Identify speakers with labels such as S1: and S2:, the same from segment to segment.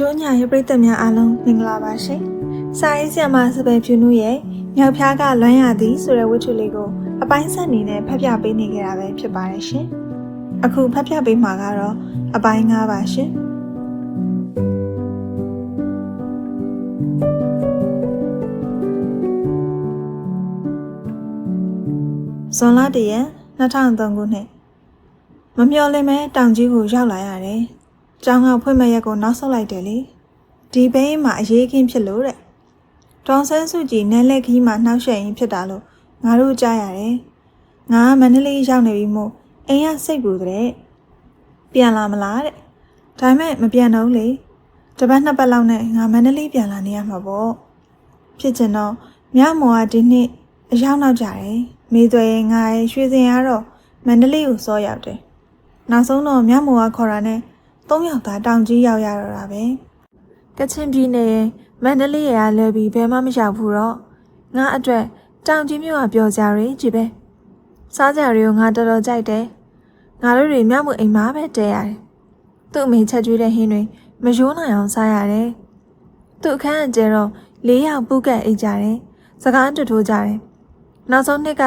S1: တို့ညာရဲ့ပရိသတ်များအားလုံးမင်္ဂလာပါရှင်။စာရေးဆရာမစပယ်ဖြူနုရဲ့မြောက်ဖျားကလွမ်းရသည်ဆိုတဲ့ဝတ္ထုလေးကိုအပိုင်းဆက်အနေနဲ့ဖတ်ပြပေးနေကြတာပဲဖြစ်ပါတယ်ရှင်။အခုဖတ်ပြပေးမှာကတော့အပိုင်း၅ပါရှင်။ဇွန်လတရက်2003ခုနှစ်မမျော်လင့်မဲတောင်ကြီးကိုရောက်လာရတယ်။ ကျောင်းကဖွင့်မဲ့ရက်ကိုနောက်ဆုတ်လိုက်တယ်လေ။ဒီဘိန်းမှာအရေးခင်းဖြစ်လို့တဲ့။ဒေါန်ဆန်းစုကြည်နန်းလက်ခီးမှာနှောက်ယှက်ရင်ဖြစ်တာလို့ငါတို့ကြားရတယ်။ငါကမန္တလေးရောက်နေပြီမို့အိမ်ကစိတ်ပူတဲ့။ပြန်လာမလားတဲ့။ဒါပေမဲ့မပြန်တော့လေ။တပတ်နှစ်ပတ်လောက်နဲ့ငါမန္တလေးပြန်လာနေရမှာပေါ့။ဖြစ်ချင်တော့မြမောကဒီနှစ်အရောက်နောက်ကြတယ်။မိသွေငါရဲ့ရွှေစင်ကတော့မန္တလေးကိုစောရောက်တယ်။နောက်ဆုံးတော့မြမောကခေါ်တာနဲ့ သုံးယောက်သားတောင်ကြီးရောက်ရတော့တာပဲ။ကချင်ပြည်နယ်မန္တလေးရလွယ်ပြီးဘယ်မှမရောက်ဘူးတော့ငါအတွက်တောင်ကြီးမြို့ကပျော်ကြရည်ကြည့်ပဲ။စားကြတွေကိုငါတော်တော်ကြိုက်တယ်။ငါတို့တွေမြမှုအိမ်မှာပဲတဲရတယ်။သူ့အမေချက်ကျွေးတဲ့ဟင်းတွေမရိုးနိုင်အောင်စားရတယ်။သူ့အခန်းအကျဲတော့၄ယောက်ပူကက်အိတ်ကြတယ်။စကားတူထိုးကြတယ်။နောက်ဆုံးနှစ်က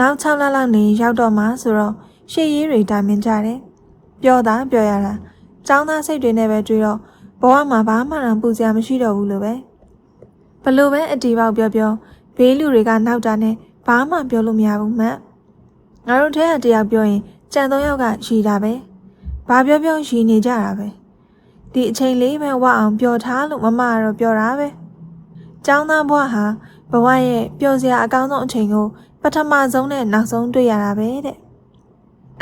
S1: နောက်6လလောက်နေရောက်တော့မှဆိုတော့ရှေ့ရေးတွေတာမင်ကြတယ်။ပြောတာပြောရတာ ចောင်းသားစိတ်တွေနဲ့ပဲတွေ့တော့ဘဝမှာဘာမှတော့ပူစရာမရှိတော့ဘူးလို့ပဲဘလို့ပဲအတီပေါက်ပြောပြောဘေးလူတွေကနောက်တာနဲ့ဘာမှပြောလို့မရဘူးမတ်ငါတို့ထဲကတယောက်ပြောရင်ကြံသုံးယောက်ကရှိတာပဲဘာပြောပြောရှိနေကြတာပဲဒီအချိန်လေးပဲဝအောင်ပြောထားလို့မမကတော့ပြောတာပဲចောင်းသားဘဝဟာဘဝရဲ့ပျော်စရာအကောင်းဆုံးအချိန်ကိုပထမဆုံးနဲ့နောက်ဆုံးတွေ့ရတာပဲတဲ့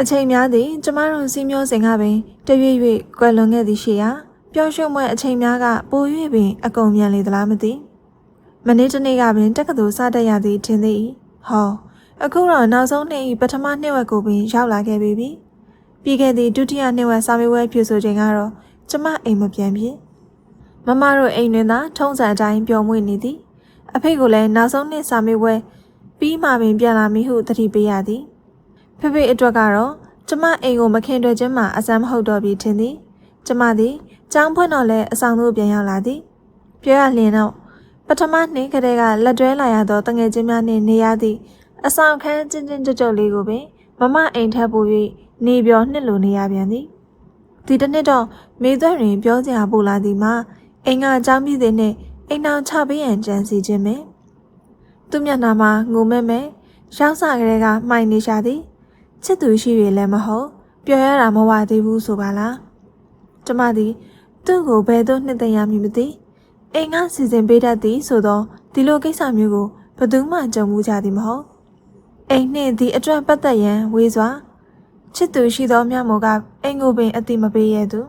S1: အချိန်များသည်ကျမတို့စီမျိုးစင်ကပင်တရွေ့ရွေ့ကွယ်လွန်ခဲ့သည်ရှိရာပျော်ရွှင်ပွဲအချိန်များကပို၍ပင်အကုန်မြန်လေသလားမသိမနေ့တနေ့ကပင်တက္ကသိုလ်စတက်ရသည်ထင်သည်ဟောအခုတော့နောက်ဆုံးနှစ်ဤပထမနှစ်ဝက်ကိုပင်ရောက်လာခဲ့ပြီပြီးခဲ့သည့်ဒုတိယနှစ်ဝက်စာမေးပွဲဖြူဆိုချိန်ကတော့ကျမအိမ်မပြန်ဖြစ်မမတို့အိမ်တွင်သာထုံးစံအတိုင်းပျော်မွေ့နေသည်အဖေကလည်းနောက်ဆုံးနှစ်စာမေးပွဲပြီးမှပင်ပြန်လာမည်ဟုသတိပေးရသည် ဖေဖေအတွက်ကတော့ကျမအိမ်ကိုမခင်တွေ့ခြင်းမှာအစမ်းမဟုတ်တော့ပြီထင်သည်ကျမသည်ကျောင်းဖွင့်တော့လဲအဆောင်သို့ပြန်ရောက်လာသည်ပြောရလျင်တော့ပထမနှစ်ကတည်းကလက်တွဲလာရသောတငယ်ချင်းများနှင့်နေရသည့်အဆောင်ခန်းချင်းချင်းကြွကြွလေးကိုပင်မမအိမ်ထက်ပို၍နေပြောနှစ်လိုနေရပြန်သည်ဒီတစ်နှစ်တော့မေသွဲ့တွင်ပြောစရာပို့လာသည်မှာအိမ်ကအကြောင်းပြသည်နှင့်အိမ်အောင်ချပေးရန်ကြံစီခြင်းပင်သူမျက်နှာမှာငိုမဲမဲရောက်စကလေးကမှိုင်နေရှာသည် ချစ်သူရှိရလည်းမဟုတ်ပြောရတာမဝသေးဘူးဆိုပါလားကျမသည်သူ့ကိုဘယ်သို့နှစ်သိမ့်ရမည်မသိအိမ်ကစီစဉ်ပေးတတ်သည်ဆိုတော့ဒီလိုကိစ္စမျိုးကိုဘယ်သူမှကြုံမှုကြသည်မဟုတ်အိမ်နှင့်ဒီအတွက်ပတ်သက်ရန်ဝေးစွာချစ်သူရှိသောမြတ်မို့ကအိမ်ကိုပင်အတိမပေးရသူ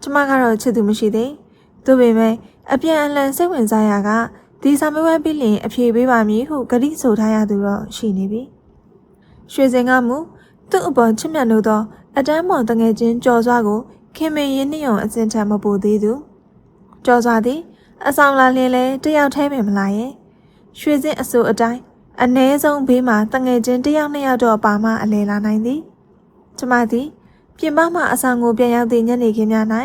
S1: ကျမကတော့ချစ်သူမရှိသေးသူပေမဲ့အပြန်အလှန်စိတ်ဝင်စားရကဒီစာမေးပွဲပြီးလျင်အဖြေပေးပါမည်ဟုဂတိဆိုထားရသူတော့ရှိနေပြီ ရွှေစင်ကမူသူ့အပေါ်ချစ်မြတ်လို့သောအတန်းမော်တငယ်ချင်းကြော်စွာကိုခင်မင်ရင်းနှီးအောင်အစင်ထံမပူသေးသူကြော်စွာသည်အဆောင်လာလျင်လဲတယောက်ထဲပင်မလာရဲ့ရွှေစင်အစိုးအတိုင်းအ ਨੇ ဆုံးဘေးမှာတငယ်ချင်းတယောက်နှစ်ယောက်တော့ပါမအလဲလာနိုင်သည်ကျမသည်ပြင်ပမှအဆောင်ကိုပြန်ရောက်သည့်ညနေခင်းများ၌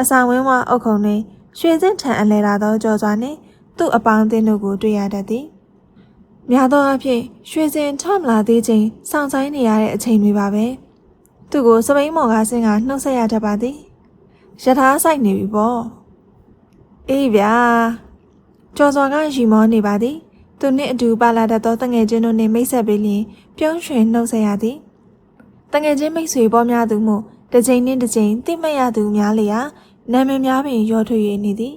S1: အဆောင်ဝင်းဝအုတ်ခုံတွင်ရွှေစင်ထံအလဲလာသောကြော်စွာနှင့်သူ့အပေါင်းအသင်းတို့ကိုတွေ့ရတတ်သည် များသောအားဖြင့်ရွှေစင်ထမလာသေးချိန်စောင့်ဆိုင်နေရတဲ့အချိန်တွေပါပဲသူ့ကိုစပိန်မော်ကဆင်းကနှုတ်ဆက်ရတတ်ပါသည်ရထားဆိုင်နေပြီပေါ့အေးဗျာကျော်စော်ကရီမောနေပါသည်သူနှင့်အတူပါလာတတ်သောတငယ်ချင်းတို့နှင့်မိတ်ဆက်ပေးလျင်ပြုံးရွှင်နှုတ်ဆက်ရသည်တငယ်ချင်းမိတ်ဆွေပေါ်များသူမှုတစ်ချိန်နှင့်တစ်ချိန်သိမ့်မရသူများလျာနာမည်များပင်ရောထွေ၍နေသည်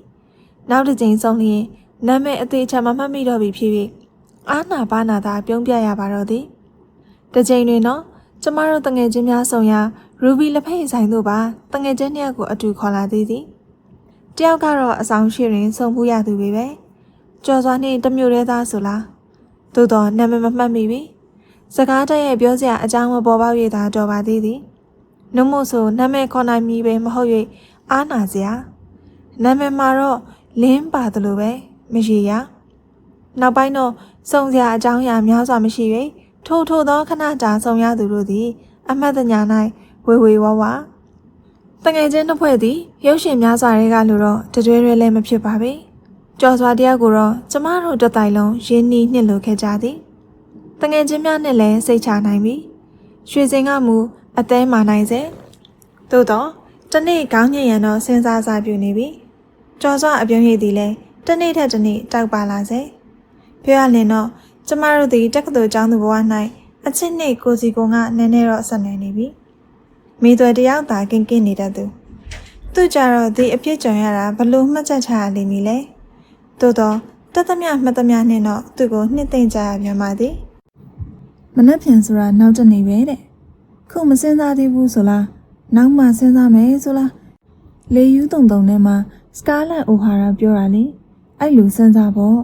S1: နောက်တစ်ချိန်ဆုံးလျင်နာမည်အသေးချာမမှတ်မိတော့ပြီဖြစ်၍ အာနာဘာနာသာပြုံးပြရပါတော့သည်တစ်ချိန်တွင်တော့ကျမတို့တငယ်ချင်းများဆောင်ရာရူဘီလက်ဖက်ဆိုင်တို့ပါတငယ်ချင်းနှစ်ယောက်ကိုအတူခေါ်လာသေးသည်တယောက်ကတော့အဆောင်ရှိရင်စုံမှုရသူပဲပဲကြော်စွာနှင့်တမျိုးတည်းသားဆိုလားသို့တော့နာမည်မမှတ်မိပြီစကားတရဲ့ပြောစရာအကြောင်းမပေါ်ပေါက်ရတာတော့ပါသေးသည်နှုတ်မို့ဆိုနာမည်ခေါ်နိုင်မည်ပဲမဟုတ်၍အားနာစရာနာမည်မှာတော့လင်းပါတယ်လို့ပဲမရှိရနောက်ပိုင်းတော့ စုံစရာအကြောင်းအရာများစွာမရှိ၍ထို့ထို့သောခဏကြာဆုံရသူတို့သည် အမတ်တညာ၌ဝေဝေဝါဝါတငယ်ချင်းတစ်ဖွဲ့သည်ရုပ်ရှင်များစွာတွေကလို့တော့တတွဲတွဲလည်းမဖြစ်ပါပဲကြော်စွာတယောက်ကိုတော့ကျမတို့တစ်တိုင်လုံးရင်းနှီးနှစ်လိုခဲ့ကြသည်တငယ်ချင်းများနဲ့လည်းစိတ်ချနိုင်ပြီရွှေစင်ကမူအသေးမာနိုင်စေသို့တော့တနေ့ခေါင်းညင်ရန်တော့စဉ်းစားစားပြုနေပြီကြော်စွာအပြုံးရည်သည်လည်းတနေ့ထက်တနေ့တောက်ပါလာစေ ပြောရရင်တော့ကျမတို့သည်တက္ကသိုလ်ကျောင်းသူဘဝ၌အချစ်နှင့်ကိုစီကုံကနည်းနည်းတော့ဆက်နေနေပြီမိသွယ်တယောက်သာကင်းကင်းနေတတ်သူသူကြတော့ဒီအဖြစ်ကြုံရတာဘလို့မှတ်ချက်ချရလိမ့်မည်လဲသို့တော့တတ်သမျှမှတ်သမျှနဲ့တော့သူ့ကိုနှစ်သိမ့်ကြရပြန်ပါသည်မနှက်ဖြန်ဆိုတာနောက်တနေပဲတဲ့ခုမစင်းစားသေးဘူးဆိုလားနောက်မှစဉ်းစားမယ်ဆိုလားလေယူးတုံတုံထဲမှာစကားလက်အိုဟာရာပြောတာလေအဲ့လိုစဉ်းစားဖို့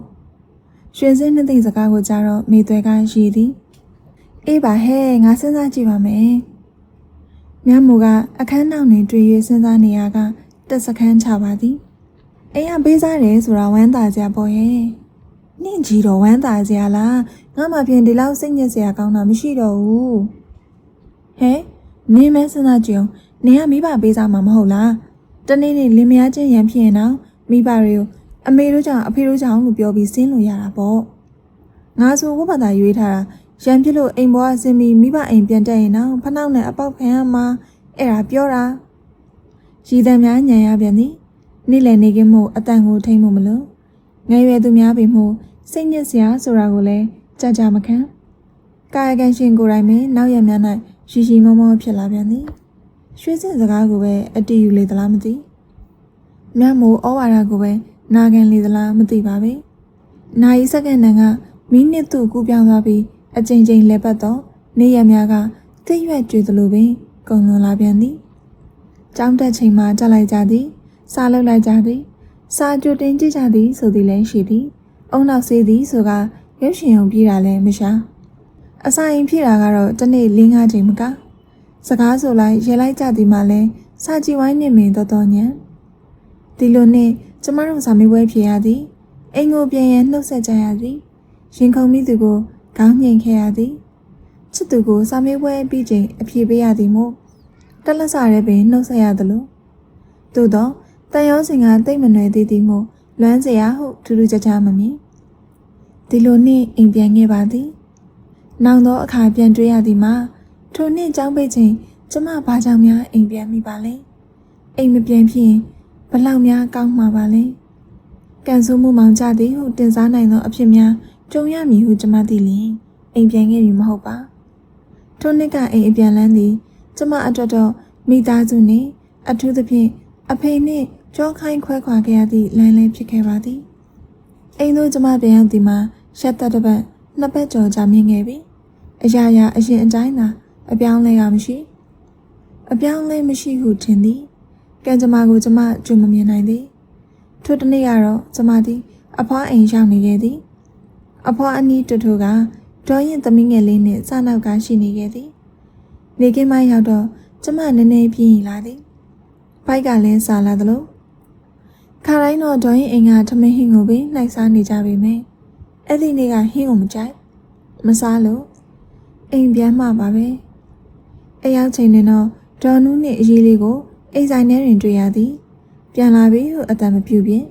S1: ရွှေစင်းနှစ်သိမ့်စကားကိုကြားတော့မိသွဲကရှိသည်အေးပါဟဲ့ငါစဉ်းစားကြည့်ပါမယ်မြတ်မူကအခန်းနောက်တွင်တွေ့၍စဉ်းစားနေရကတက်စခန်းချပါသည်အိမ်ကပေးစားတယ်ဆိုတာဝမ်းသာစရာပေါ့ရဲ့နင့်ကြီးတော့ဝမ်းသာစရာလားငါမှဖြင့်ဒီလောက်စိတ်ညစ်စရာကောင်းတာမရှိတော့ဘူးဟဲ့နင်းမဲစဉ်းစားကြည့်အောင်နင်ကမိဘပေးစားမှာမဟုတ်လားတနေ့နေ့လင်မယားချင်းရံဖြစ်ရင်တော့မိဘတွေကို အမေတို့ကြောင့်အဖေတို့ကြောင့်လို့ပြောပြီးစင်းလို့ရတာပေါ့ငါဆိုဘုဘာသာရွေးထားတာရံဖြစ်လို့အိမ်ပေါ်ကဆင်းပြီးမိဘအိမ်ပြန်တက်ရင်တော့ဖနှောက်နဲ့အပေါက်ခံရမှာအဲ့ဒါပြောတာရည်တံများညံရပြန်သည်နေ့လည်နေကင်းမှုအတန်ကိုထိမ့်မှုမလို့ငယ်ရွယ်သူများပြီမှုစိတ်ညစ်စရာဆိုတာကိုလည်းကြာကြာမခံကာယကံရှင်ကိုယ်တိုင်ပင်နောက်ရများ၌ရှိရှိမောမောဖြစ်လာပြန်သည်ရွှေစစ်စကားကိုပဲအတီးယူလေသလားမသိမြတ်မိုးဩဝါဒကိုပဲ နာခံလေသလားမသိပါပဲနာယီစက္ကန့်တန်ကမိနစ်သူ့ကူပြောင်းသွားပြီးအချိန်ချင်းလဲပတ်တော့နေရများကတိတ်ရွက်ကြွေသလိုပင်ကုံလွန်လာပြန်သည်ကြောင်းတက်ချိန်မှာကြက်လိုက်ကြသည်စားလုပ်လိုက်ကြသည်စားကြိုတင်ကြည့်ကြသည်ဆိုသည်လည်းရှိသည်အုံနောက်ဆေးသည်ဆိုကရုပ်ရှင်ုံပြေးတာလည်းမရှာအစာရင်ဖြစ်တာကတော့တစ်နေ့၄၅ချိန်မကစကားဆိုလိုက်ရေလိုက်ကြသည်မှလည်းစာကြည့်ဝိုင်းနေမင်းတော်တော်ညံဒီလိုနဲ့ ကျမတို့စာမေးပွဲဖြေရသည်အိမ်ကိုပြန်ရန်နှုတ်ဆက်ကြရသည်ရင်ခုန်မိသူကိုခေါင်းငိန်ခဲ့ရသည်ချစ်သူကိုစာမေးပွဲပြီးချိန်အဖြေပေးရသည်မို့တက်လက်စာရဲပင်နှုတ်ဆက်ရသလိုသို့တော့တန်ရောစင်ကတိတ်မနှွယ်သေးသည်မို့လွမ်းစရာဟုထူးထူးခြားခြားမမြင်ဒီလိုနှင့်အိမ်ပြန်ခဲ့ပါသည်နောင်သောအခါပြန်တွေ့ရသည်မှာထိုနှင့်ကြောင်းပိတ်ချိန်ကျမဘာကြောင့်များအိမ်ပြန်မိပါလဲအိမ်မပြန်ဖြစ်ရင် ဘလောက်များကောင်းမှာပါလဲကန်ဆိုးမှုမောင်ကြသည်ဟုတင်စားနိုင်သောအဖြစ်များကြုံရမည်ဟုကျမသိလျင်အိမ်ပြန်ခဲ့ပြီမဟုတ်ပါထိုနှစ်ကအိမ်အပြန်လန်းသည်ကျမအတွက်တော့မိသားစုနှင့်အထူးသဖြင့်အဖေနှင့်ကြောခိုင်းခွဲခွာခဲ့ရသည့်လမ်းလေးဖြစ်ခဲ့ပါသည်အိမ်သို့ကျမပြန်ရောက်သည်မှာရှက်သက်တစ်ပတ်နှစ်ပတ်ကျော်ကြာမြင့်ခဲ့ပြီအရာရာအရင်အတိုင်းသာအပြောင်းလဲကမရှိ အပြောင်းလဲမရှိဟုထင်သည် ကံကြမ္မာကိုကျမကြုံမမြင်နိုင်သည်ထိုတနေ့ကတော့ကျမသည် အဖွားအိမ်ရောက်နေခဲ့သည် အဖွားအနီးတူတူကဒေါ်ရင်သမီးငယ်လေးနှင့်စနောက်ကရှိနေခဲ့သည်နေကင်းမရောက်တော့ကျမနည်းနည်းပြင်းလာသည်ဘိုက်ကလည်းစားလာသလိုခါတိုင်းတော့ဒေါ်ရင်အိမ်ကထမင်းဟင်းကိုပဲနှိုက်စားနေကြပေမယ့်အဲ့ဒီနေ့ကဟင်းကိုမကြိုက်မစားလို့အိမ်ပြန်မှပါပဲအရောက်ချိန်နဲ့တော့ဒေါ်နူးနဲ့အရေးလေးကို အိမ်ဆိုင်ထဲတွင်တွေ့ရသည်ပြန်လာပြီဟုအတံမပြူပြင်း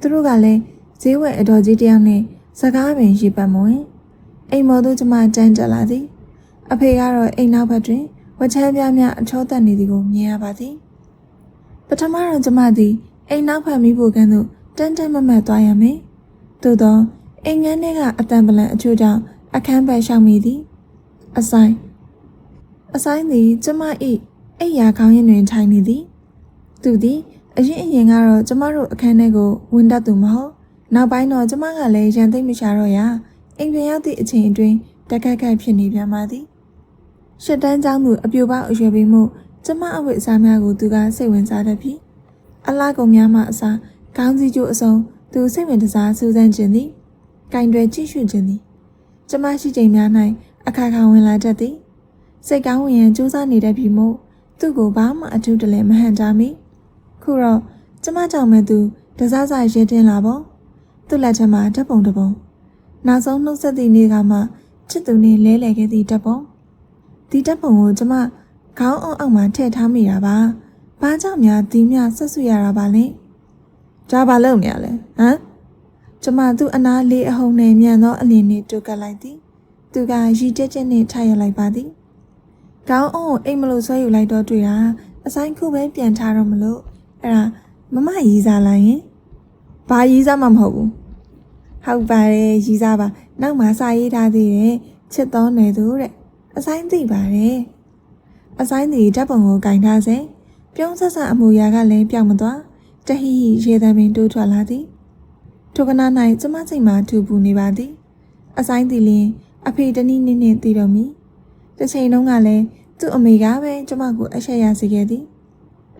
S1: သူတို့ကလည်းဈေးဝယ်အတော်ကြီးတယောက်နဲ့စကားပင်ရှိပတ်မဝင်အိမ်မော်တို့ကျမတန်းတက်လာသည်အဖေကတော့အိမ်နောက်ဘက်တွင်ဝချမ်းပြားများအချောတက်နေသည်ကိုမြင်ရပါသည်ပထမတော့ကျမသည်အိမ်နောက်ဘက်မိဖို့ကန်းသို့တန်းတန်းမမတ်သွားရမယ်သို့သောအိမ်ငန်းထဲကအတန်ပလန်အချို့ကြောင့်အခန်းဘက်ရှောင်မိသည်အဆိုင်အဆိုင်သည်ကျမ၏ အိယာခေါင်းရင်းတွင်ထိုင်နေသည် သူသည်အရင်အရင်ကတော့ကျမတို့အခန်းထဲကိုဝင်တတ်သူမဟုတ်နောက်ပိုင်းတော့ကျမကလည်းရန်သိမ့်မရှာတော့ရအိမ်ပြန်ရောက်သည့်အချိန်အတွင်းတက်ကက်ကက်ဖြစ်နေပြန်ပါသည်ရှစ်တန်းကျောင်းသူအပြိုပေါက်အရွယ်ပေးမှုကျမအဝတ်အစားများကိုသူကစိတ်ဝင်စားတတ်ပြီအလားကုန်များမှအစားခေါင်းစည်းကျိုးအစုံသူစိတ်ဝင်စားစူးစမ်းခြင်းသည်ကင်တွယ်ကြည့်ရှုခြင်းသည်ကျမရှိချိန်များ၌အခါခါဝင်လာတတ်သည်စိတ်ကောင်းဝင်ရန်စူးစမ်းနေတတ်ပြီမို့ သူ့ကိုဘာမှအထူးတလဲမဟန်ကြမီခုတော့ကျမကြောင့်မဲ့သူတစားစားရဲတင်လာပေါ့သူ့လက်ထက်မှာဓာတ်ပုံတစ်ပုံနောက်ဆုံးနှုတ်ဆက်သည့်နေ့ကမှချစ်သူနဲ့လဲလှယ်ခဲ့သည့်ဓာတ်ပုံဒီဓာတ်ပုံကိုကျမခေါင်းအောင်အောင်မှာထည့်ထားမိတာပါဘာကြောင့်များဒီမြဆက်ဆွရတာပါလဲဒါဘာလုပ်နေရလဲဟမ်ကျမသူ့အနားလေးအဟုန်နဲ့မြန်သောအလင်းနဲ့တူကပ်လိုက်သည် သူကရီကျက်ကျက်နဲ့ထားရလိုက်ပါသည် ခေါင်းအုံးကိုအိမ်မလို့ဆွဲယူလိုက်တော့တွေ့တာအဆိုင်ခုပဲပြန်ထားတော့မလို့အဲ့ဒါမမရီးစားလိုက်ရင်ဘာရီးစားမှမဟုတ်ဘူးဟုတ်ပါတယ်ရီးစားပါနောက်မှစာရေးထားသေးတယ်ချစ်တော်နယ်သူတဲ့အဆိုင်သိပါတယ်အဆိုင်ဒီဓာတ်ပုံကိုကင်ထားစေပြုံးဆက်ဆက်အမူအရာကလည်းပြောင်းမသွားတဟိဟိရေသံပင်တိုးထွက်လာသည်ထိုကနာ၌ကျမစိတ်မှာထူပူနေပါသည် အဆိုင်တီလင်းအဖေတနည်းနည်းနဲ့တည်တော်မူ တစ်ချိန်လုံးကလည်းသူ့အမေကပဲကျမကိုအဆက်ရစေခဲ့သည်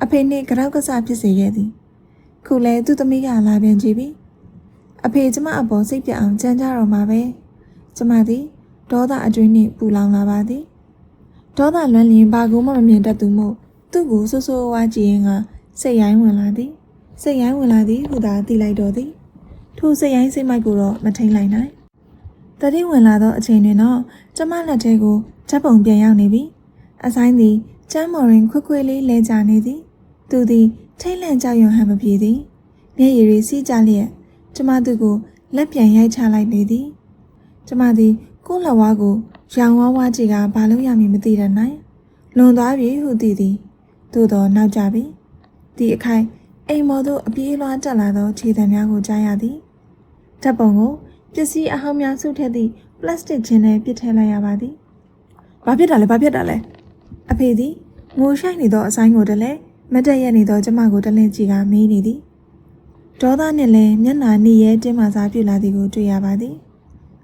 S1: အဖေနှင့်ကြောက်ကစားဖြစ်စေခဲ့သည်ခုလဲသူ့သမီးကလာပြန်ကြည့်ပြီအဖေကျမအပေါ်စိတ်ပြတ်အောင်ကြမ်းကြတော့မှာပဲကျမသည်ဒေါသအတွင်းနှင့်ပူလောင်လာပါသည်ဒေါသလွမ်းလျင်ဘာကူမှမမြင်တတ်သူမို့သူ့ကိုဆိုးဆိုးဝါးကြည့်ရင်ကစိတ်ရိုင်းဝင်လာသည်စိတ်ရိုင်းဝင်လာသည်ဟူသာသိလိုက်တော်သည်ထိုစိတ်ရိုင်းစိတ်မိုက်ကိုတော့မထိန်လိုက်နိုင်တတိဝင်လာသောအချိန်တွင်တော့ကျမလက်ထဲကို ဓာတ်ပုံပြန်ရောက်နေပြီအဆိုင်သည်ကျမ်းမော်ရင်ခွခွေလေးလဲကြနေသည်သူသည်ထိတ်လန့်ကြောက်ရွံ့ဟန်မပြေသည်မျက်ရည်တွေစီးကြလျက်ကျမသူ့ကိုလက်ပြန်ရိုက်ချလိုက်နေသည်ကျမသည်ကိုယ့်လက်ဝါးကိုရောင်ဝါးဝါးကြည့်ကဘာလို့ရမည်မသိတဲ့နိုင်လွန်သွားပြီဟုသိသည်သို့တော့နောက်ကြပြီဒီအခိုင်အိမ်မော်သို့အပြေးလွှားတက်လာသောခြေတံများကိုကြားရသည်ဓာတ်ပုံကိုပစ္စည်းအဟောင်းများစုထည့်သည့်ပလတ်စတစ်ချင်းနဲ့ပစ်ထည့်လိုက်ရပါသည် ဘာဖြစ်တာလဲဘာဖြစ်တာလဲအဖေသည်ငိုရှိုက်နေသောအဆိုင်ကိုတလဲမတ်တက်ရက်နေသောကျမကိုတလင့်ကြည့်ကမေးနေသည်ဒေါသနှင့်လည်းမျက်နှာနှီးရဲတင်းမာစားပြလာသည်ကိုတွေ့ရပါသည်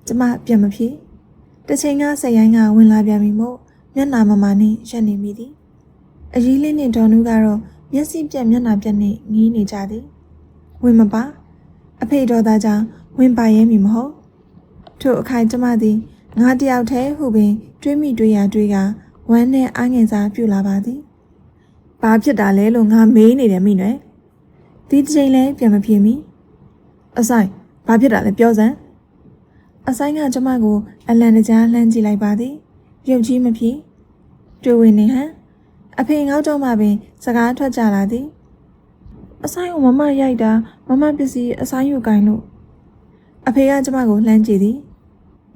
S1: ကျမပြန်မဖြစ်တစ်ချိန်ကဆက်ရိုင်းကဝင်လာပြန်ပြီမို့မျက်နှာမမာနှင့်ရက်နေမိသည်အကြီးလေးနှင့်ဒေါ်နူးကတော့မျက်စိပြက်မျက်နှာပြက်နှင့်ငီးနေကြသည်ဝင်မပါအဖေတော်သားကြောင့်ဝင်ပါရဲမည်မဟုတ်ထို့အခိုင်ကျမသည် ငါတယောက်တည်းဟုပင်တွေးမိတွေးရတွေးကဝမ်းနဲ့အားငယ်စားပြုလာပါသည်။ဘာဖြစ်တာလဲလို့ငါမေးနေတယ်မိနွယ်။ဒီတစ်ချိန်လဲပြန်မပြေမီ။အဆိုင်ဘာဖြစ်တာလဲပြောစမ်း။အဆိုင်ကကျမကိုအလန်တကြားလှမ်းကြည့်လိုက်ပါသည်။ရုပ်ကြီးမဖြစ်။တွေ့ဝင်နေဟန်အဖေငေါက်တော့မှပင် စကားထွက်ကြလာသည်။အဆိုင်ကိုမမရိုက်တာမမပစ္စည်းအဆိုင်ယူကိုင်းလို့အဖေကကျမကိုလှမ်းကြည့်သည်။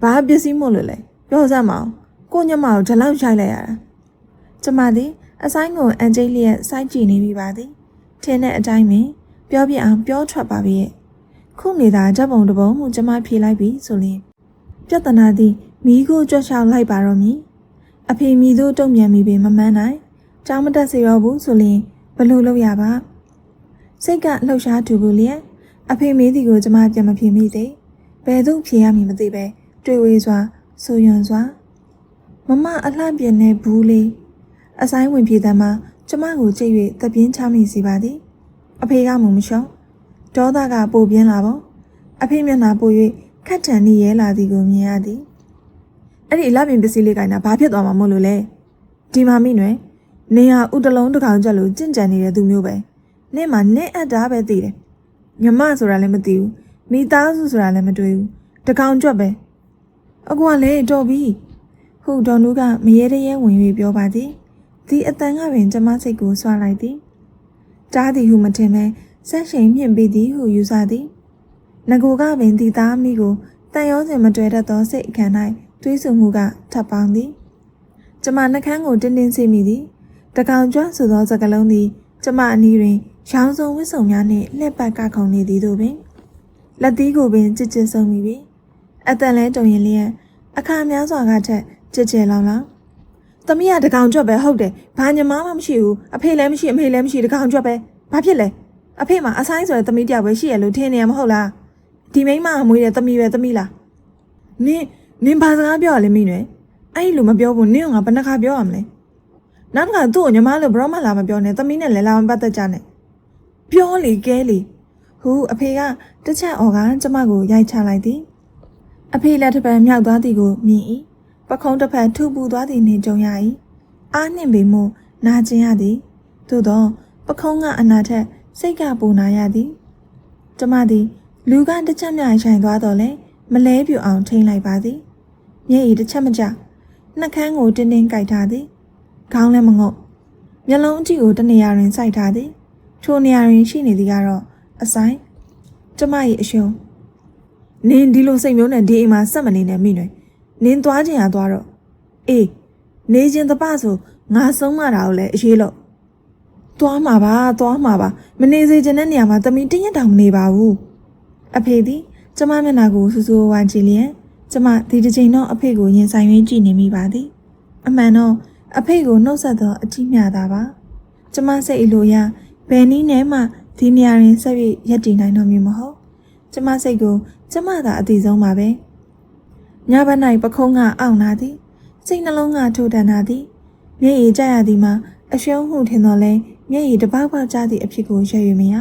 S1: ဘာပစ္စည်းမို့လို့လဲပြောစမ်းမအောင်ကိုညမကိုဒီလောက်ရိုက်လိုက်ရတာကျမသည်အဆိုင်ကိုအန်ဂျိလီရဲ့စိုက်ကြည့်နေပြီပါသည်ထင်းတဲ့အတိုင်းပင်ပြောပြအောင်ပြောထွက်ပါပြီရဲ့ခုနေတာဓာတ်ပုံတစ်ပုံမှကျမဖြေလိုက်ပြီဆိုရင်ပြဿနာသည်မိကိုကြွက်ချောက်လိုက်ပါတော့မည်အဖေမိတို့တုံ့ပြန်မိပင်မမှန်းနိုင်ကြောင်းမတက်စေတော့ဘူးဆိုရင်ဘလို့လုပ်ရပါစိတ်ကလှုပ်ရှားတူဘူးလျက်အဖေမေးသည်ကိုကျမပြန်မဖြေမိသေးဘယ်သို့ဖြေရမည်မသိပဲ တွေ့ဝေးစွာဆိုယွန်စွာမမအလှပြင်းနေဘူးလေအဆိုင်ဝင်ပြေတဲ့မှာကျမကိုကြည့်၍သပြင်းချမိစီပါသည် အဖေကမှမရှောင်ဒေါသကပိုပြင်းလာပုံအဖေမျက်နှာပို၍ခက်ထန်နေရဲလာသည်ကိုမြင်ရသည်အဲ့ဒီအလှပြင်းပစ္စည်းလေးကိုင်းတာဘာဖြစ်သွားမှာမို့လို့လဲဒီမှာမိနွယ်နေဟာဥတလုံးတစ်ကောင်ကြက်လို့ကြင့်ကြံနေတဲ့သူမျိုးပဲနင့်မှာနင့်အပ်တာပဲသိတယ်မြမဆိုတာလည်းမသိဘူးမိသားစုဆိုတာလည်းမတွေ့ဘူးတကောင်ကြွက်ပဲ အကွာလေတော်ပြီဟုဒေါ်နူးကမရေတရဲဝင်၍ပြောပါသည်ဒီအတန်ကပင်ကျမစိတ်ကိုဆွလိုက်သည်ကြားသည်ဟုမထင်ပဲဆက်ရှိန်မြင့်ပြီးသည်ဟုယူဆသည်ငကိုကပင်ဒီသားမိကိုတန်ရောစင်မတွေ့တတ်သောစိတ်အခမ်း၌တွေးဆမှုကထပ်ပေါင်းသည်ကျမနှကန်းကိုတင်းတင်းစေမိသည်တကောင်ကျွမ်းဆိုသောစကလုံးသည်ကျမအနီးတွင်ရောင်စုံဝစ်စုံများနှင့်လက်ပတ်ကခုန်နေသည်တို့ပင်လက်သီးကိုပင်ကြစ်ကြစ်ဆုံးမိပြီ အတန်လဲတုံရင်လျက်အခါများစွာကထက်ကြစ်ကြဲလောင်လောင်သမီးကတကောင်ကြွက်ပဲဟုတ်တယ်ဘာညမားမှမရှိဘူးအဖေလည်းမရှိအမေလည်းမရှိတကောင်ကြွက်ပဲဘာဖြစ်လဲအဖေမှာအဆိုင်ဆိုတဲ့သမီးတယောက်ပဲရှိရလို့ထင်နေရမဟုတ်လားဒီမိန်းမအမွေးတဲ့သမီးပဲသမီးလားနင်းနင်းဘာစကားပြောရလဲမိနွယ်အဲ့လိုမပြောဘူးနင်းကငါဘယ်နှခါပြောရမလဲနောက်တစ်ခါသူ့ကိုညီမလို့ဘရောမလာမပြောနဲ့သမီးနဲ့လည်းလာမပတ်သက်ကြနဲ့ပြောလေကဲလေဟူအဖေကတစ်ချက်အော်ကကျမကိုရိုက်ချလိုက်သည် အဖေလက်တစ်ဖက်မြောက်သွားသည်ကိုမြင်၏ပခုံးတစ်ဖက်ထူပူသွားသည်နှင့်ကြုံရ၏အားနှင့်ပေမို့နာကျင်ရသည်သို့သော ပခုံးကအနာထက်စိတ်ကပူနာရသည်ကျမသည် လူကတစ်ချက်များဆိုင်သွားတော့လဲမလဲပြူအောင်ထိန်လိုက်ပါသည်မျက်ရည်တစ်ချက်မကျနှက်ခမ်းကိုတင်းတင်းကြိုက်ထားသည်ခေါင်းလည်းမငုတ်မျက်လုံးအကြည့်ကိုတနေရာတွင်စိုက်ထားသည်ထိုနေရာတွင်ရှိနေသည်ကတော့အဆိုင်ကျမ၏အရှုံး နင်းဒီလိုစိတ်မျိုးနဲ့ဒီအိမ်မှာဆက်မနေနဲ့မိနွယ်နင်းသွားခြင်းဟာသွားတော့အေးနေခြင်းတပဆိုငါဆုံးမတာကိုလည်းအရေးလို့သွားမှာပါသွားမှာပါမနေစေချင်တဲ့နေရာမှာတမီတင်းရက်တောင်မနေပါဘူးအဖေသည်ကျမမျက်နှာကိုစူးစူးဝါးကြည့်လျက်ကျမဒီတစ်ချိန်တော့အဖေကိုရင်ဆိုင်ရင်းကြည့်နေမိပါသည်အမှန်တော့အဖေကိုနှုတ်ဆက်သောအကြည့်မြတာပါကျမစိတ်အလိုရဘယ်နည်းနဲ့မှဒီနေရာတွင်ဆက်ပြီးရပ်တည်နိုင်တော့မည်မဟုတ်ကျမစိတ်ကို ကျမသာအတိဆုံးပါပဲညဘက်၌ပခုံးကအောင့်လာသည်စိတ်နှလုံးကထိုးတန်လာသည်မျက်ရည်ကျရသည်မှာအရှုံးမှုထင်တော်လဲမျက်ရည်တစ်ပေါက်ပေါက်ကျသည့်အဖြစ်ကိုရရွေမရ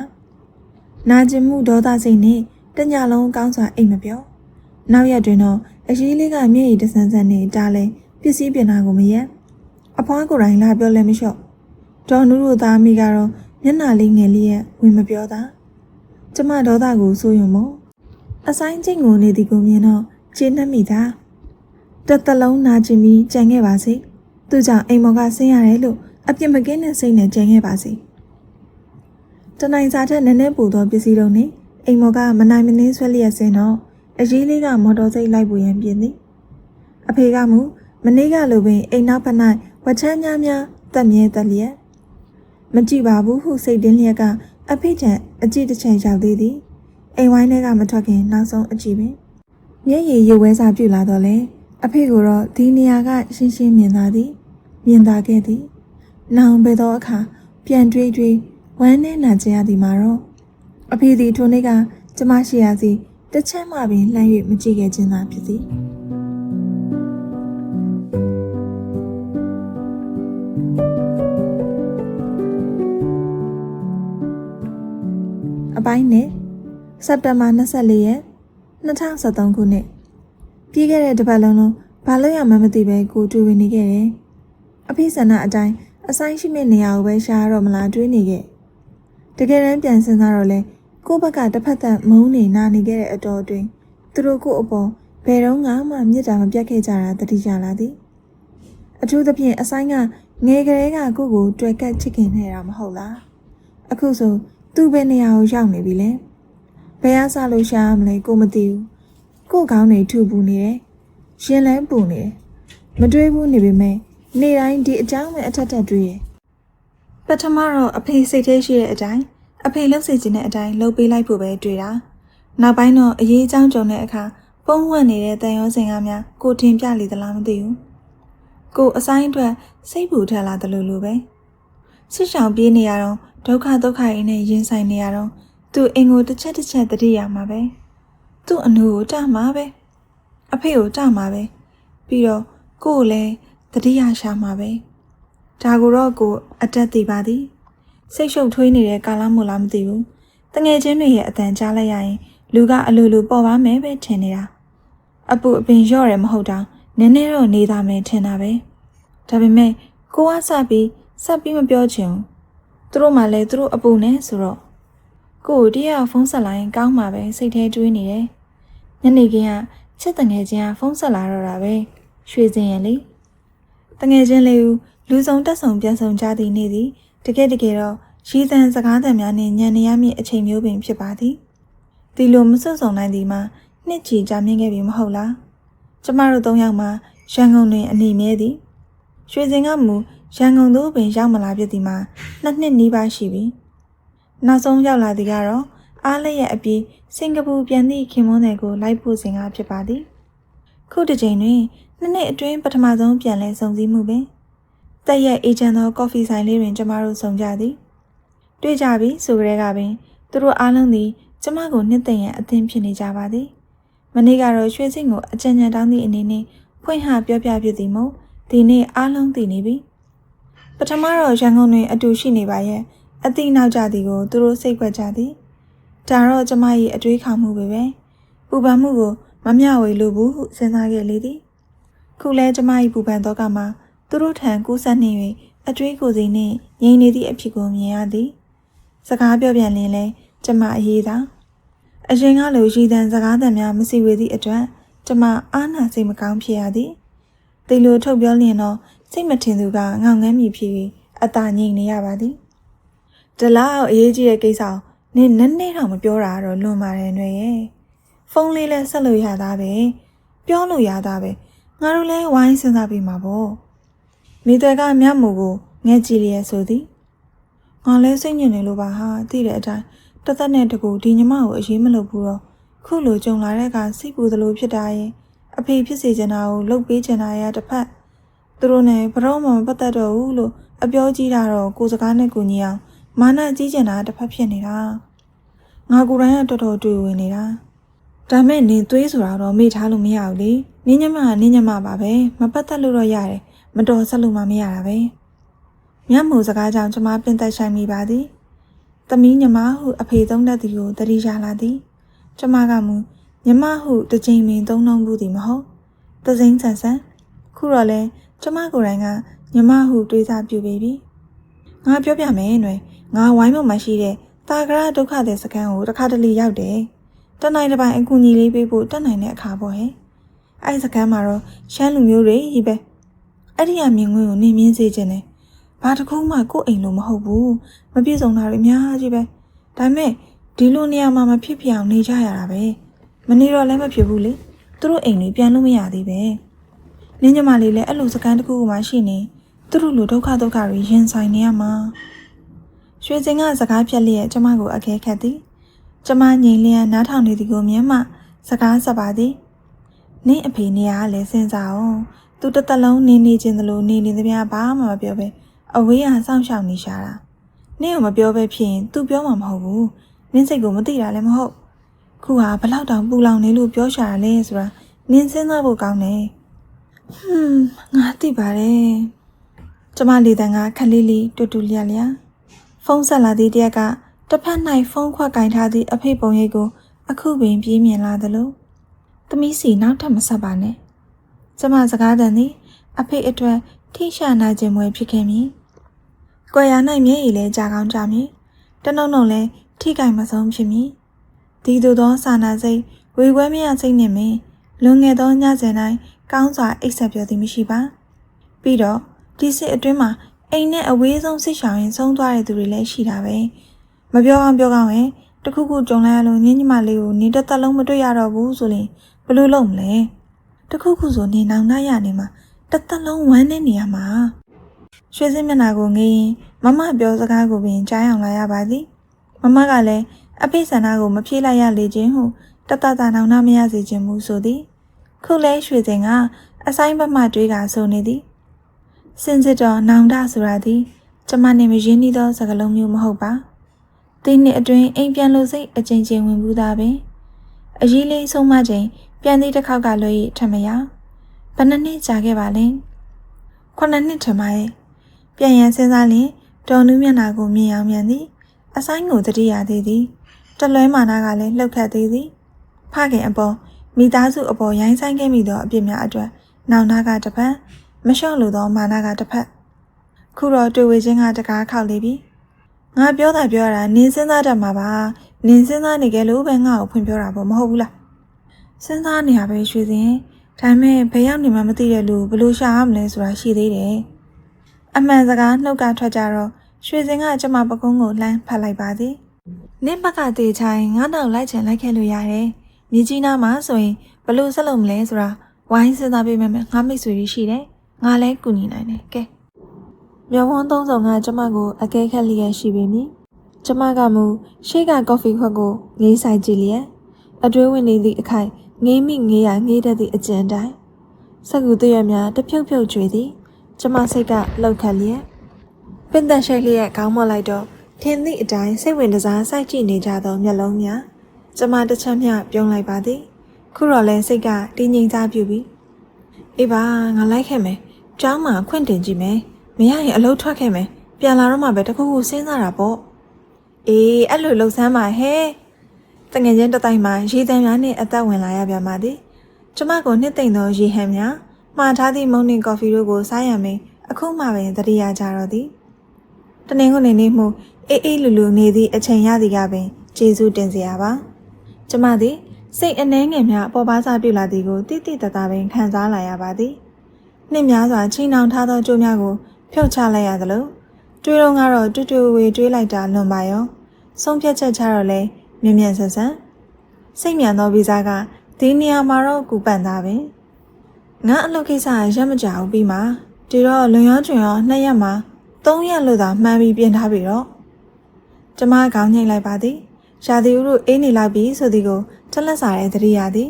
S1: နာကျင်မှုဒေါသစိတ်နှင့်တညလုံးကောင်းစွာအိမ်မပြောနောက်ရက်တွင်တော့အရေးလေးကမျက်ရည်တဆန်းဆန်းနဲ့တားလဲပစ္စည်းပြင်တာကိုမရက်အဖွားကိုယ်တိုင်လာပြောလဲမလျှော့ဒေါ်နုတို့သားမိကတော့မျက်နှာလေးငယ်လေးရဲ့ဝင်မပြောတာကျမဒေါသကိုစိုးရုံမို့ အဆိုင်ချင်းကိုနေသည်ကိုမြင်တော့ခြေနှက်မိတာတစ်သလုံးနာကျင်ပြီးကြံခဲ့ပါစေသူကြောင့်အိမ်မော်ကဆင်းရတယ်လို့အပြစ်မကင်းတဲ့စိတ်နဲ့ကြံခဲ့ပါစေတနိုင်စာထက်နည်းနည်းပူသောပစ္စည်းတို့နဲ့အိမ်မော်ကမနိုင်မနှင်းဆွဲလျက်ဆင်းတော့အရေးလေးကမော်တော်စိတ်လိုက်ပူရန်ပြင်သည်အဖေကမူမနေ့ကလိုပင်အိမ်နောက်ဖက်၌ဝချမ်းများများတက်မြဲတက်လျက်မကြည့်ပါဘူးဟုစိတ်တင်းလျက်ကအဖေချံအကြည့်တစ်ချိန်ရောက်သေးသည် အိမ်ဝိုင်းထဲကမထွက်ခင်နောက်ဆုံးအကြည့်ပင်မျက်ရည်ရွယ်ဝဲစာပြူလာတော့လေအဖေကိုတော့ဒီနေရာကရှင်းရှင်းမြင်သာသည်မြင်သာခဲ့သည်နောင်ပဲသောအခါပြန်တွေးတွေးဝမ်းနဲ့နာကျင်ရသည်မှာတော့အဖေသည်ထိုနေ့ကကျမရှိရစီတစ်ချက်မှပင်လှမ်း၍မကြည့်ခဲ့ခြင်းသာဖြစ်သည်အပိုင်းနဲ့ စက်တင်ဘာ24ရက်2023ခုနှစ်ပြီးခဲ့တဲ့တစ်ပတ်လုံးလုံးဘာလို့ရမှမသိပဲကိုတွေ့ဝင်နေခဲ့တယ်။အဖေဆန္ဒအတိုင်းအဆိုင်ရှိမဲ့နေရာကိုပဲရှာရတော့မလားတွေးနေခဲ့။တကယ်တမ်းပြန်စဉ်းစားတော့လဲကိုယ့်ဘက်ကတစ်ဖက်သက်မုန်းနေနာနေခဲ့တဲ့အတော်အတွင်းသူတို့ကိုအပေါ်ဘယ်တော့မှမြစ်တာမပြတ်ခဲ့ကြတာတတိယလာသည်။အထူးသဖြင့်အဆိုင်ကငယ်ကလေးကကိုယ့်ကိုတွေ့ကက်ချစ်ခင်နေတာမဟုတ်လား။အခုဆိုသူ့ဘယ်နေရာကိုရောက်နေပြီလဲ။ ဘယ်အစားလို့ရှာရမလဲကိုမသိဘူး။ကို့ကောင်းနေထူပူနေတယ်။ရှင်လဲပူနေတယ်။မတွေးဘူးနေပေမဲ့နေတိုင်းဒီအကြောင်းပဲအထက်ထက်တွေးရပထမတော့အဖေစိတ်ထဲရှိတဲ့အတိုင်းအဖေလှုပ်စေခြင်းတဲ့အတိုင်းလှုပ်ပေးလိုက်ဖို့ပဲတွေ့တာနောက်ပိုင်းတော့အရေးအကြောင်းကြုံတဲ့အခါပုံဝတ်နေတဲ့တန်ရောစင်ကားများကိုတင်ပြလေသလားမသိဘူးကိုအဆိုင်အတွက်စိတ်ပူထလာတယ်လို့လိုပဲဆစ်ဆောင်ပြေးနေရတော့ဒုက္ခဒုက္ခရင်းနဲ့ရင်ဆိုင်နေရတော့ သူ့အင်ကိုတစ်ချက်တစ်ချက်တတိရမှာပဲသူ့အနူကိုတမှာပဲအဖေကိုတမှာပဲပြီးတော့ကိုကိုလည်းတတိယရှာမှာပဲဒါကိုတော့ကိုအတက်သေးပါသည်စိတ်ရှုပ်ထွေးနေတဲ့ကာလမို့လားမသိဘူးတငယ်ချင်းတွေရဲ့အတန်ကြားလိုက်ရရင် လူကအလိုလိုပေါ်ပါမယ်ပဲထင်နေတာအပူအပင်ရော့ရမဟုတ်တာနည်းနည်းတော့နေသားမယ်ထင်တာပဲဒါပေမဲ့ကိုကစပြီးဆက်ပြီးမပြောချင်ဘူးသူတို့မှလည်းသူတို့အပူနဲ့ဆိုတော့ ကိုကိုတရားဖုန်းဆက်လိုက်ရင်ကောင်းမှာပဲစိတ်ထဲတွေးနေတယ်ညနေခင်းကချစ်တငယ်ချင်းကဖုန်းဆက်လာတော့တာပဲရွှေစင်ရလေတငယ်ချင်းလေးဦးလူစုံတက်ဆုံပြန်ဆုံကြသည်နေ့သည်တကယ်တကယ်တော့ရီးသံစကားသံများနှင့်ညံနေရမည့်အချိန်မျိုးပင်ဖြစ်ပါသည်ဒီလိုမစွတ်ဆုံနိုင်သည်မှာနှစ်ချီကြာမြင့်ခဲ့ပြီမဟုတ်လားကျမတို့သုံးယောက်မှာရန်ကုန်တွင်အနေမြဲသည်ရွှေစင်ကမူရန်ကုန်သို့ပင်ရောက်မလာဖြစ်သည်မှာနှစ်နှစ်နီးပါးရှိပြီ နောက်ဆုံးရောက်လာသည်ကတော့အားလျက်အပြီးစင်ကာပူပြန်သည့်ခင်မွန်းတယ်ကိုလိုက်ဖို့စဉ်ကဖြစ်ပါသည်ခုတစ်ချိန်တွင်နှစ်နှစ်အတွင်းပထမဆုံးပြန်လဲစုံစည်းမှုပင်တက်ရဲ့အေဂျင့်သောကော်ဖီဆိုင်လေးတွင်ကျမတို့ဆုံကြသည်တွေ့ကြပြီဆိုကြတဲ့ကပင်သူတို့အားလုံးသည်ကျမကိုနှစ်သိမ့်ရန်အသင်းဖြစ်နေကြပါသည်မနေ့ကတော့ရွှေစင်ကိုအကြံဉာဏ်တောင်းသည့်အနေနဲ့ဖွင့်ဟပြောပြပြသည်မို့ဒီနေ့အားလုံးသိနေပြီပထမတော့ရန်ကုန်တွင်အတူရှိနေပါရဲ့ အသိနောက်ကြသည်ကိုသူတို့စိတ်ွက်ကြသည်ဒါတော့ကျမ၏အတွေးခေါမှုပဲပဲပူပန်မှုကိုမမျှဝေလိုဘူးဟုစဉ်းစားခဲ့လေသည်ခုလဲကျမ၏ပူပန်တော့ကမှသူတို့ထံကူးဆက်နေ၍အတွေးကိုယ်စီနှင့်ငြိမ်နေသည့်အဖြစ်ကိုမြင်ရသည်စကားပြောပြန်လင်လဲကျမအရေးသာအရင်ကလိုရည်တန်စကားသံများမစီဝေသည့်အတွက်ကျမအားနာစိတ်မကောင်းဖြစ်ရသည်ဒီလိုထုတ်ပြောလျင်တော့စိတ်မထင်သူကငောင်ငန်းမိဖြစ်အသာငြိမ်နေရပါသည် ဒီလောက်အရေးကြီးတဲ့ကိစ္စကိုနင်းနည်းနည်းတော့မပြောတာတော့လွန်ပါတယ်ຫນွေရဲ့ဖုန်းလေးလဲဆက်လို့ရသားပဲပြောလို့ရသားပဲငါတို့လဲဝိုင်းစဉ်းစားပြီးမှာပေါ့မိသွဲကမြတ်မူကိုငဲ့ကြည့်လျက်ဆိုသည်ငါလဲစိတ်ညစ်နေလို့ပါဟာသိတဲ့အတိုင်းတသက်နဲ့တကူဒီညီမကိုအရေးမလုပ်ဘူးတော့ခုလိုကြုံလာတဲ့အခါစိတ်ပူသလိုဖြစ်တာရဲ့အဖေဖြစ်စေချင်တာကိုလှုပ်ပေးချင်တာရဲ့တစ်ဖက်သူတို့နဲ့ဘရောမှမပတ်သက်တော့ဘူးလို့အပြောကြီးတာတော့ကိုစကားနဲ့ကိုညီအောင် မာနကြီးချင်တာတစ်ဖက်ဖြစ်နေတာငါကိုယ်တိုင်ကတော်တော်တွေ့ဝင်နေတာဒါမဲ့နင်သွေးဆိုတာတော့မေ့ထားလို့မရဘူးလေနင်းညမကနင်းညမပါပဲမပတ်သက်လို့တော့ရတယ်မတော်ဆက်လို့မှမရတာပဲမြတ်မို့စကားကြောင့်ကျမပင်သက်ဆိုင်မိပါသည်သမီးညီမဟုအဖေသုံးတတ်သည်ကိုတတိရလာသည်ကျမကမူညီမဟုတစ်ချိန်ပင်သုံးနှုံးဘူးသည်မဟုတ်သစိမ့်ဆန်ဆန်ခုတော့လဲကျမကိုယ်တိုင်ကညီမဟုတွေးစားပြပေပြီငါပြောပြမယ်နွယ် ငါဝိုင်းမမရှိတဲ့တာဂရဒုက္ခတဲ့စကန်ကိုတစ်ခါတလေရောက်တယ်တနိုင်တစ်ပိုင်းအကူအညီလေးပေးဖို့တက်နိုင်တဲ့အခါပေါ့ဟဲ့အဲ့စကန်မှာတော့ရှမ်းလူမျိုးတွေကြီးပဲအဲ့ဒီအမြင်ကွင်းကိုနေမြင့်စေခြင်းနဲ့ဘာတစ်ခုမှကိုယ့်အိမ်လိုမဟုတ်ဘူးမပြည့်စုံတာတွေအများကြီးပဲဒါပေမဲ့ဒီလိုနေရာမှာမဖြစ်ဖြစ်အောင်နေကြရတာပဲမနေတော့လည်းမဖြစ်ဘူးလေသူတို့အိမ်တွေပြန်လို့မရသေးပဲနင်းညမလေးလည်းအဲ့လိုစကန်တစ်ခုမှရှိနေသူတို့လိုဒုက္ခဒုက္ခတွေရင်ဆိုင်နေရမှာ ရွှေစင်ကစကားဖြတ်လျက်ကျမကိုအခဲခတ်သည်ကျမငြိမ်လျက်နားထောင်နေသည်ကိုမြင်မှစကားဆက်ပါသည်နင်းအဖေနေရလည်းစဉ်းစားအောင်သူတစ်သက်လုံးနေနေခြင်းသလိုနေနေသမျှဘာမှမပြောပဲအဝေးကစောင့်ရှောက်နေရှာတာနင်းကမပြောပဲဖြစ်ရင် तू ပြောမှာမဟုတ်ဘူးနင်းစိတ်ကိုမသိတာလည်းမဟုတ်ခုဟာဘလောက်တောင်ပူလောင်နေလို့ပြောရှာရလဲဆိုတာနင်းစဉ်းစားဖို့ကောင်းတယ်ဟွန်းငါသိပါတယ်ကျမလေတန်ကခက်လေးလေးတူတူလျက်လျက် ဖုန်းဆက်လာသည့်တရက်ကတစ်ဖက်၌ဖုန်းခွက်ကင်ထားသည့်အဖေပုံရိပ်ကို အခုပင်ပြေးမြင်လာသလိုသမီးစီနောက်ထပ်မဆက်ပါနဲ့ကျမစကားတန်သည်အဖေအတွက်ထိရှာနာခြင်းမွဲဖြစ်ခဲ့မည်။ကွယ်ရ၌မျက်ရည်လဲကြာကောင်းကြမည်။တနှုံနှုံလဲထိကြိုင်မဆုံးဖြစ်မည်။ဒီသို့သောစာနာစိတ်ဝေခွဲမရစိတ်နှင့်ပင်လွန်ငယ်သောညစဉ်တိုင်းကောင်းစွာအိပ်ဆက်ပြောသည်မရှိပါ။ပြီးတော့ဒီစစ်အတွင်းမှာ အိမ်နဲ့အဝေးဆုံးစစ်ရှောင်ရင်ဆုံးသွားတဲ့သူတွေလည်းရှိတာပဲ။မပြောအောင်ပြောကောင်းရင်တခုခုကြုံလိုက်ရလို့ညညမလေးကိုနေတစ်သက်လုံးမတွေ့ရတော့ဘူးဆိုရင်ဘယ်လိုလုပ်မလဲ။တခုခုဆိုနေနောင်နှရနေမှာတစ်သက်လုံးဝမ်းနေနေရမှာရွှေစင်းမျက်နှာကိုငေးရင်မမပြောစကားကိုပင်ကြားအောင်လာရပါသည်မမကလည်းအပိဆန္ဒကိုမဖြေလိုက်ရလေခြင်းဟုတတတနောင်နာမရစေခြင်းမူဆိုသည်ခုလဲရွှေစင်ကအဆိုင်ဘက်မှတွေးကဆိုနေသည် စင်စစ်တော်နောင်တဆိုရသည်ကျမနဲ့မရင်းနှီးသောစကားလုံးမျိုးမဟုတ်ပါတင်းနှစ်အတွင်းအိမ်ပြန်လို့စိတ်အကျဉ်းချင်းဝင်ဘူးသားပင်အကြီးလေးဆုံးမချိန်ပြန်သည့်တစ်ခေါက်ကလွှဲ၍ထမရဘယ်နှစ်နှစ်ကြာခဲ့ပါလဲခုနှစ်နှစ်ထမရဲ့ပြန်ရန်စဉ်းစားရင်ဒေါ်နူးမျက်နှာကိုမြင်အောင်မြန်သည်အဆိုင်ကိုတတိယသေးသည်တလွဲမာနာကလည်းလှုပ်ခတ်သေးသည်ဖခင်အပေါ်မိသားစုအပေါ်ရိုင်းဆိုင်ခဲ့မိသောအပြစ်များအတွက်နောင်နာကတစ်ဖက် မလျှော့လို့သောမာနာကတစ်ဖက်ခုတော့တွေ့ဝေချင်းကတကားခောက်လေပြီငါပြောတာပြောတာနင်းစဉ်းစားတတ်မှာပါနင်းစဉ်းစားနေကြလို့ပဲငါ့ကိုဖွင့်ပြောတာပေါ့မဟုတ်ဘူးလားစဉ်းစားနေရပဲရွှေစင်ဒါပေမဲ့ဘယ်ရောက်နေမှမသိတဲ့လူဘယ်လိုရှာရမလဲဆိုတာရှိသေးတယ်အမှန်စကားနှုတ်ကထွက်ကြတော့ရွှေစင်ကကျမပကုံးကိုလှမ်းဖတ်လိုက်ပါသည်နင့်ဘက်ကတေချိုင်းငါနောက်လိုက်ချင်လိုက်ခဲ့လို့ရတယ်မြေကြီးနားမှာဆိုရင်ဘယ်လိုဆက်လုပ်မလဲဆိုတာဝိုင်းစဉ်းစားပေးမယ်ငါမိတ်ဆွေကြီးရှိတယ် ငါလည်းကူညီနိုင်တယ်ကဲမျက်ဝန်းသုံးစုံကကျမကိုအကဲခတ်လျက်ရှိပေမည်ကျမကမူရှေ့ကကော်ဖီခွက်ကိုငေးဆိုင်ကြည့်လျက်အတွင်းဝင်နေသည့်အခိုက်ငေးမိငေးရငေးတတ်သည့်အကျဉ်တိုင်းစကူတရများတဖြုတ်ဖြုတ်ကျွေသည်ကျမစိတ်ကလှုပ်ခတ်လျက်ပင်သက်ရှိတ်လျက်ခေါင်းမော့လိုက်တော့ထင်သည့်အတိုင်းစိတ်ဝင်စားစိုက်ကြည့်နေကြသောမျက်လုံးများကျမတစ်ချက်မျှပြုံးလိုက်ပါသည်ခုတော့လဲစိတ်ကတင်းငိမ်စားပြူပြီ အေးပါငါလိုက်ခဲ့မယ်ကျောင်းမှာခွင့်တင်ကြည့်မယ်မရရင်အလုပ်ထွက်ခဲ့မယ်ပြန်လာတော့မှပဲတခုခုစဉ်းစားတာပေါ့အေးအဲ့လိုလှုပ်ဆန်းပါဟဲ့တငယ်ချင်းတတိုင်းမှာရေတံများနဲ့အသက်ဝင်လာရပြန်ပါသည်ကျမကိုနှစ်သိမ့်သောရေဟန်များမှားထားသည့်မုန်နှင်ကော်ဖီတို့ကိုစားရမင်းအခုမှပင်သတိရကြတော့သည်တနင်္ဂနွေနေ့မှုအေးအေးလူလူနေသည့်အချိန်ရသည်ကပင်ကျေးဇူးတင်စရာပါ ကျမသည် စိတ်အနှဲငယ်များပေါ်ပါစားပြုလာသည်ကိုတိတိတသားပင်ခံစားလာရပါသည်နှစ်များစွာချိန်နှောင်ထားသောကြိုးများကိုဖြုတ်ချလိုက်ရသလိုတွေးတော့ကတော့တူတူဝေတွေးလိုက်တာလွန်ပါရောဆုံးဖြတ်ချက်ချတော့လဲမြင်မြန်ဆန်ဆန်စိတ်မြန်သောဗီဇာကဒီနေရာမှာတော့ကူပန်သားပဲငါအလုပ်ကိစ္စရက်မကြဘူးပြီးမှဒီတော့လွန်ရောကျွံရောနှစ်ရက်မှာသုံးရက်လို့သာမှန်းပြီးပြင်ထားပြီတော့ကျမခေါင်းငိတ်လိုက်ပါသည်ရာသီဥတုအေးနေလိုက်ပြီဆိုသည်ကို ထက်လက်စာတဲ့သတိရသည်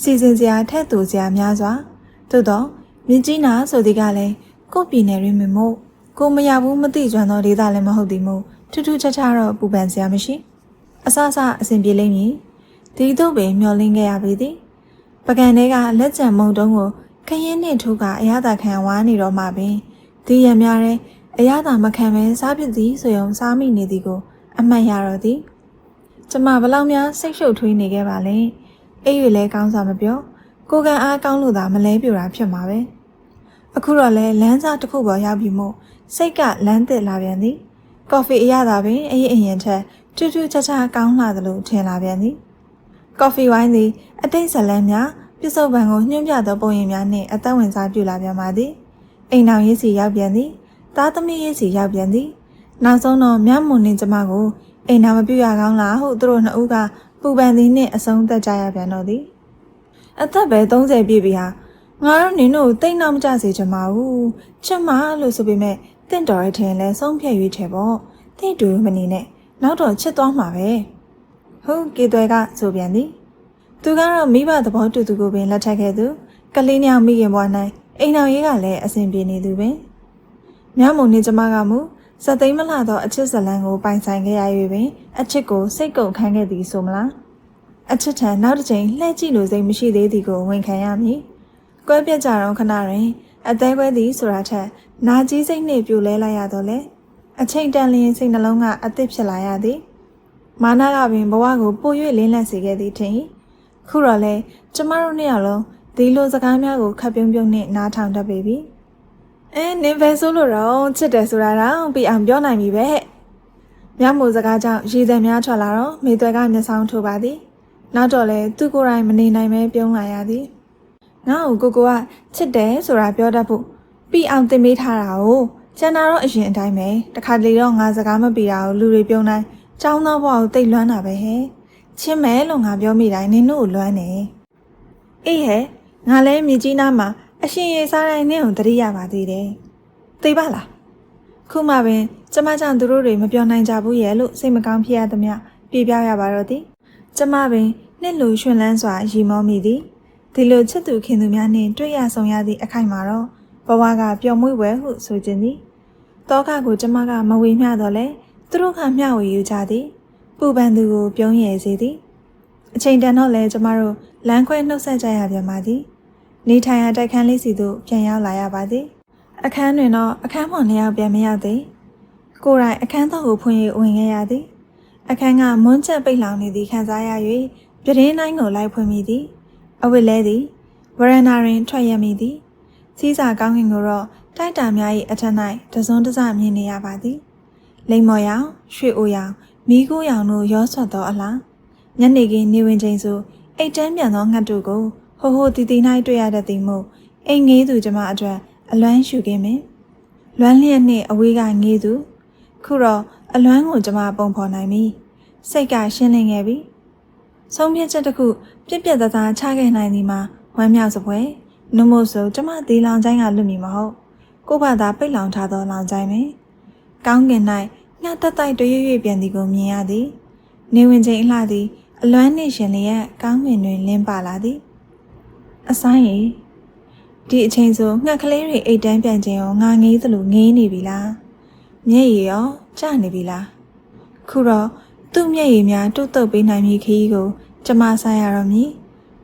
S1: စီစဉ်စရာထက်သူစရာများစွာသို့တော့မြင်းကြီးနာဆိုသည်ကလည်းကို့ပြည်နယ်ရင်းမမို့ကိုမရဘူးမသိကြွမ်းသောဒေသလည်းမဟုတ်သည်မို့ထူးထူးခြားခြားတော့ပူပန်စရာမရှိအဆအဆအဆင်ပြေလိမ့်မည်ဒီတို့ပင်မျောလင်းခဲ့ရပေသည်ပကံတွေကလက်ကျန်မုံတုံးကိုခရင်နှင့်ထိုးကအရသာခံဝါနေတော့မှပင်ဒီရများတဲ့အရသာမခံပဲစားဖြစ်သည်ဆိုရင်စားမိနေသည်ကို အမှတ်ရတော့သည် ကျမဘလောက်များစိတ်ရှုပ်ထွေးနေခဲ့ပါလဲအဲ့ရွေလဲကောင်းစွာမပြောကိုကန်အားကောင်းလို့သာမလဲပြူတာဖြစ်မှာပဲအခုတော့လဲလမ်းစားတစ်ခုပေါ်ရောက်ပြီမို့စိတ်ကလမ်းတစ်လာပြန်သည်ကော်ဖီအရသာပင်အရင်အရင်ထက်ထူးထူးခြားခြားကောင်းလာသလိုထင်လာပြန်သည်ကော်ဖီဝိုင်းသည်အတိတ်ဇလန်းများပြစ္ဆုတ်ပံကိုညှို့ပြသောပုံရိပ်များနှင့်အသက်ဝင်စားပြုလာပြန်ပါသည်အိမ်တော်ရေးစီရောက်ပြန်သည်သားသမီးရေးစီရောက်ပြန်သည်နောက်ဆုံးတော့မြမွန်နှင့်ကျမကို အိမ်တော်မပြုရကောင်းလားဟုသူတို့နှစ်ဦးကပူပန်သည်နှင့်အဆုံးသက်ကြရပြန်တော့သည်အသက်ပဲ30ပြည့်ပြီဟာငါတို့နင်တို့တိတ်နောက်မကြစေချင်ပါဘူးချက်မလို့ဆိုပေမဲ့တင့်တော်ရထင်လဲဆုံးဖြတ်ရွေးချယ်ပေါ့တိတ်တူမနေနဲ့နောက်တော့ချစ်သွားမှာပဲဟုတ်ကေသွဲကဆိုပြန်သည်သူကတော့မိဘသဘောတူသူကိုပင်လက်ထပ်ခဲ့သူကလေးနှစ်ယောက်မိခင်ဘဝ၌အိမ်တော်ရေးကလည်းအဆင်ပြေနေသူပင်မြမုံနေကျမကမူ စသိမ်းမလာသောအချစ်ဇလံကိုပိုင်ဆိုင်ခဲ့ရ၍ပင်အချစ်ကိုစိတ်ကုန်ခန်းခဲ့သည်ဆိုမလားအချစ်ထံနောက်တစ်ချိန်လှည့်ကြည့်လို့စိတ်မရှိသေးသည်ကိုဝန်ခံရမည်ကွဲပြက်ကြတော့ခဏတွင်အသေးကွဲသည်ဆိုတာထက်နာကြီးစိတ်နှင့်ပြိုလဲလိုက်ရတော့လေအချိန်တန်လျင်စိတ်နှလုံးကအသစ်ဖြစ်လာရသည်မာနကပင်ဘဝကိုပို၍လင်းလက်စေခဲ့သည်ထင်ခုတော့လေကျမတို့နှစ်ယောက်လုံးဒီလိုစကားများကိုခပ်ပြုံးပြုံးနဲ့နားထောင်တတ်ပေပြီ အဲနင်ပဲဆိုလို့တော့ချစ်တယ်ဆိုတာတော့ပြအောင်ပြောနိုင်ပြီပဲမြတ်မို့စကားကြောင့်ရည်သည်များထွက်လာတော့မိသွဲကမျက်စောင်းထိုးပါသည်နောက်တော့လေသူကိုယ်တိုင်မနေနိုင်ပဲပြုံးလာရသည်ငါ့ကိုကိုကိုကချစ်တယ်ဆိုတာပြောတတ်ဖို့ပြီးအောင်သင်ပေးထားတာ哦ကျန်တာတော့အရင်အတိုင်းပဲတခါတလေတော့ငါစကားမပြေတာကိုလူတွေပြုံးတိုင်းចောင်းသောဘဝကိုတိတ်လွမ်းတာပဲဟဲ့ချင်းမဲလို့ငါပြောမိတိုင်းနင်တို့ကိုလွမ်းနေအေးဟဲ့ငါလဲမြေကြီးနားမှာ အရှင်ရေစားတိုင်းနင့်ကိုတတိရပါသေးတယ်သိပါလားခုမှပင်ကျမကြောင့်သူတို့တွေမပြောနိုင်ကြဘူးရဲ့လို့စိတ်မကောင်းဖြစ်ရသမျှပြေပြရပါတော့သည်ကျမပင်နှစ်လူရွှင်လန်းစွာရီမောမိသည်ဒီလိုချစ်သူခင်သူများနှင့်တွေ့ရဆုံရသည့်အခိုက်မှာတော့ဘဝကပျော်မွေ့ဝဲဟုဆိုခြင်းသည်တောကကိုကျမကမဝေမျှတော့လဲသူတို့ကမျှဝေယူကြသည်ပူပန်သူကိုပြုံးရည်စေသည်အချိန်တန်တော့လဲကျမတို့လမ်းခွဲနှုတ်ဆက်ကြရပြန်ပါသည် နေထိုင်ရာတိုက်ခန်းလေးစီသို့ပြန်ရောက်လာရပါသည်အခန်းတွင်တော့အခန်းပေါ်နှစ်ယောက်ပြန်မရောက်သေးကိုယ်တိုင်အခန်းတော်ကိုဖွင့်ရဝင်ခဲ့ရသည်အခန်းကမွန်းချက်ပိတ်လောင်နေသည်ခံစားရ၍ပြတင်းတိုင်းကိုလိုက်ဖွင့်မိသည်အဝတ်လဲသည်ဝရန်နာတွင်ထွက်ရမိသည်စီးစာကောင်းကင်ကိုတော့တိုက်တာများ၏အထက်၌တစုံတစမြင်နေရပါသည်လိမ္မော်ရောင်ရွှေအိုရောင်မိခိုးရောင်တို့ရောဆွတ်သောအလားညနေခင်းနေဝင်ချိန်ဆိုအိတ်တန်းပြန်သောငှက်တို့ကို ဟိုဟိုတီတီ၌တွေ့ရတတ်သည်မို့အိမ်ငေးသူကျမအတွက်အလွမ်းရှူခင်းမင်လွမ်းလျက်နှင့်အဝေးကငေးသူခုတော့အလွမ်းကိုကျမပုံဖော်နိုင်ပြီစိတ်ကရှင်းလင်းခဲ့ပြီဆုံးဖြတ်ချက်တစ်ခုပြက်ပြက်သားသားချခဲ့နိုင်သည်မှာဝမ်းမြောက်စပွဲနှမို့ဆိုကျမဒီလောင်ချိုင်းကလွတ်မီမဟုတ်ကို့ဘာသာပိတ်လောင်ထားသောလောင်ချိုင်းပင်ကောင်းကင်၌ငှက်တက်တိုက်တရွရွပြန်သည်ကိုမြင်ရသည်နေဝင်ချိန်အလှသည်အလွမ်းနှင့်ရှင်လျက်ကောင်းကင်တွင်လင်းပါလာသည် အဆိုင်ရီဒီအချိန်ဆိုငှက်ကလေးတွေအိတ်တန်းပြန်ခြင်းရောငါငေးသလိုငေးနေပြီလားမျက်ရည်ရောကျနေပြီလားခုတော့သူ့မျက်ရည်များတုတ်တုတ်ပေးနိုင်ပြီခီးကိုကျမဆိုင်ရတော့မည်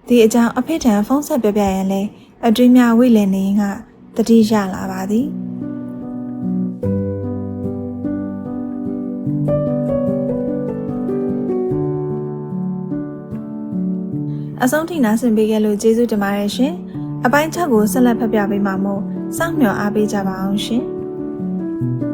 S1: ဒီအကြောင်းအဖေထံဖုန်းဆက်ပြပြရင်လဲအတွင်းများဝိလည်နေကတတိရလာပါသည် အဆုံးထိနားဆင်ပေးခဲ့လို့ကျေးဇူးတင်ပါတယ်ရှင်။အပိုင်း6ကိုဆက်လက်ဖတ်ပြပေးမှာမို့စောင့်မျှော်အားပေးကြပါအောင်ရှင်။